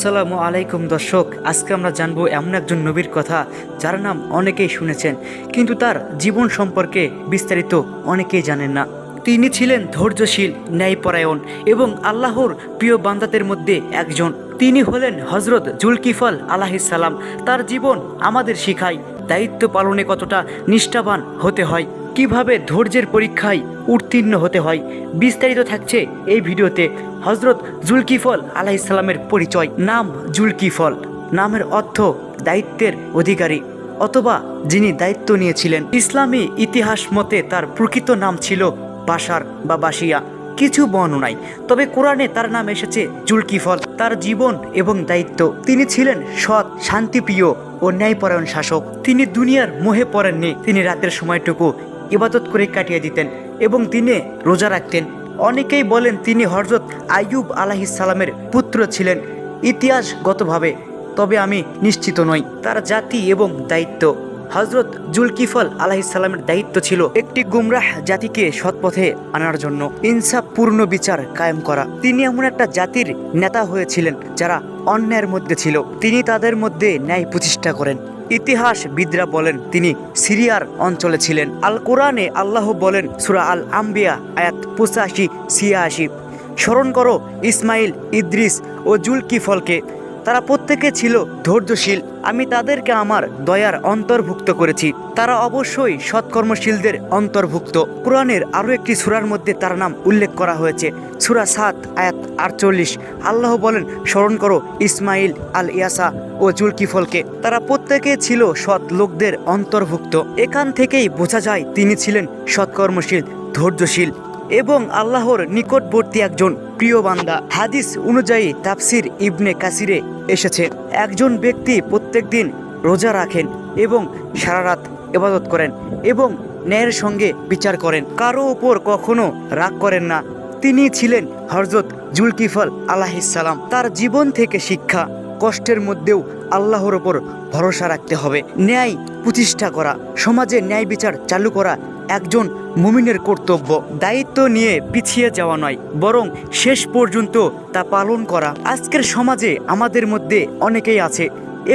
আসসালামু আলাইকুম দর্শক, আজকে আমরা জানব এমন একজন নবীর কথা যার নাম অনেকেই শুনেছেন, কিন্তু তার জীবন সম্পর্কে বিস্তারিত অনেকেই জানেন না। তিনি ছিলেন ধৈর্যশীল, ন্যায়পরায়ণ এবং আল্লাহর প্রিয় বান্দাদের মধ্যে একজন। তিনি হলেন হজরত জুলকিফল আলাহিসাল্লাম তার জীবন আমাদের শিখায়। দায়িত্ব পালনে কতটা নিষ্ঠাবান হতে হয়। কীভাবে ধৈর্যের পরীক্ষায় উত্তীর্ণ হতে হয় বিস্তারিত থাকছে এই ভিডিওতে হজরত জুলকিফল আলাইসাল্লামের পরিচয়। নাম জুলকিফল। নামের অর্থ দায়িত্বের অধিকারী অথবা যিনি দায়িত্ব নিয়েছিলেন। ইসলামী ইতিহাস মতে তার প্রকৃত নাম ছিল বাসার বা বাসিয়া কিছু বর্ণনায় তবে কোরআনে তার নাম এসেছে জুলকিফল। তার জীবন এবং দায়িত্ব। তিনি ছিলেন সৎ, শান্তিপ্রিয় ও ন্যায়পরায়ণ শাসক। তিনি দুনিয়ার মোহে পড়েননি। তিনি রাতের সময়টুকু ইবাদত করে কাটিয়ে দিতেন এবং দিনে রোজা রাখতেন। অনেকেই বলেন তিনি হজরত আইয়ুব আলাহিসাল্লামের পুত্র ছিলেন। ইতিহাসগতভাবে তবে আমি নিশ্চিত নই। তার জাতি এবং দায়িত্ব। হজরত জুলকিফল আলাহিসাল্লামের দায়িত্ব ছিল একটি গুমরাহ জাতিকে সৎপথে আনার জন্য। ইনসাফপূর্ণ বিচার কায়েম করা। তিনি এমন একটা জাতির নেতা হয়েছিলেন যারা অন্যায়ের মধ্যে ছিল। তিনি তাদের মধ্যে ন্যায় প্রতিষ্ঠা করেন। ইতিহাসবিদরা বলেন, তিনি সিরিয়ার অঞ্চলে ছিলেন। আল কোরআনে আল্লাহ বলেন, সুরা আল আম্বিয়া, আয়াত পঁচাশি, ছিয়াশি, স্মরণ করো, ইসমাইল, ইদ্রিস ও জুলকিফলকে, তারা প্রত্যেকে ছিল ধৈর্যশীল। আমি তাদেরকে আমার দয়ার অন্তর্ভুক্ত করেছি। তারা অবশ্যই সৎকর্মশীলদের অন্তর্ভুক্ত। কোরআনের আরও একটি সুরার মধ্যে তার নাম উল্লেখ করা হয়েছে। সুরা সাত, আয়াত আটচল্লিশ। আল্লাহ বলেন, স্মরণ করো ইসমাইল আল ইয়াসা ও জুলকিফলকে। তারা প্রত্যেকে ছিল সৎ লোকদের অন্তর্ভুক্ত। এখান থেকেই বোঝা যায় তিনি ছিলেন সৎকর্মশীল, ধৈর্যশীল। এবং আল্লাহর নিকটবর্তী একজন প্রিয় বান্দা। হাদিস অনুযায়ী তাফসির ইবনে কাসিরে এসেছে। একজন ব্যক্তি প্রত্যেক দিন রোজা রাখেন এবং সারা রাত ইবাদত করেন এবং ন্যায়ের সঙ্গে বিচার করেন। কারও ওপর কখনো রাগ করেন না। তিনি ছিলেন হরজত জুলকিফল আলাহিসাল্লাম তার জীবন থেকে শিক্ষা, কষ্টের মধ্যেও আল্লাহর ওপর ভরসা রাখতে হবে। ন্যায় প্রতিষ্ঠা করা, সমাজে ন্যায় বিচার চালু করা একজন মুমিনের কর্তব্য, দায়িত্ব নিয়ে পিছিয়ে যাওয়া নয়, বরং শেষ পর্যন্ত তা পালন করা। আজকের সমাজে আমাদের মধ্যে অনেকেই আছে,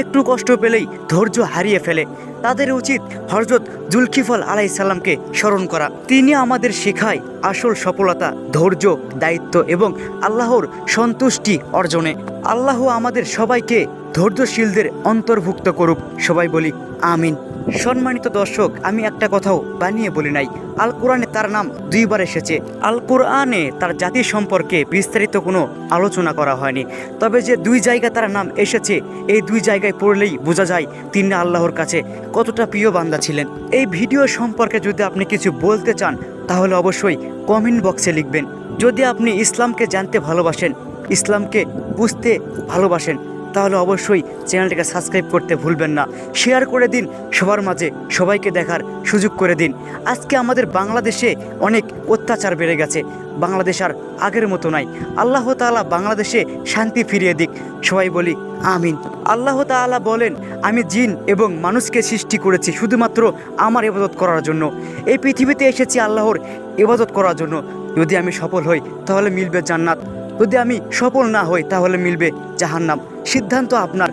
একটু কষ্ট পেলেই ধৈর্য হারিয়ে ফেলে। তাদের উচিত হরজত জুলকিফল আলাইসাল্লামকে স্মরণ করা। তিনি আমাদের শেখায় আসল সফলতা, ধৈর্য, দায়িত্ব এবং আল্লাহর সন্তুষ্টি অর্জনে। আল্লাহ আমাদের সবাইকে ধৈর্যশীলদের অন্তর্ভুক্ত করুক, সবাই বলি, আমিন। সম্মানিত দর্শক, আমি একটা কথাও বানিয়ে বলি নাই। আল কোরআনে তার নাম দুইবার এসেছে। আল কোরআনে তার জাতি সম্পর্কে বিস্তারিত কোনো আলোচনা করা হয়নি। তবে যে দুই জায়গা তার নাম এসেছে, এই দুই জায়গায় পড়লেই বোঝা যায় তিনি আল্লাহর কাছে কতটা প্রিয় বান্দা ছিলেন। এই ভিডিও সম্পর্কে যদি আপনি কিছু বলতে চান, তাহলে অবশ্যই কমেন্ট বক্সে লিখবেন। যদি আপনি ইসলামকে জানতে ভালোবাসেন, ইসলামকে বুঝতে ভালোবাসেন তাহলে অবশ্যই চ্যানেলটিকে সাবস্ক্রাইব করতে ভুলবেন না। শেয়ার করে দিন, সবার মাঝে সবাইকে দেখার সুযোগ করে দিন। আজকে আমাদের বাংলাদেশে অনেক অত্যাচার বেড়ে গেছে। বাংলাদেশ আর আগের মতো নাই। আল্লাহ তাআলা বাংলাদেশে শান্তি ফিরিয়ে দিক। সবাই বলি, আমিন। আল্লাহ তাআলা বলেন, আমি জিন এবং মানুষকে সৃষ্টি করেছি শুধুমাত্র আমার ইবাদত করার জন্য। এই পৃথিবীতে এসেছি আল্লাহর ইবাদত করার জন্য। যদি আমি সফল হই, তাহলে মিলবে জান্নাত। যদি আমি সফল না হই তাহলে মিলবে জাহান্নাম। সিদ্ধান্ত আপনার।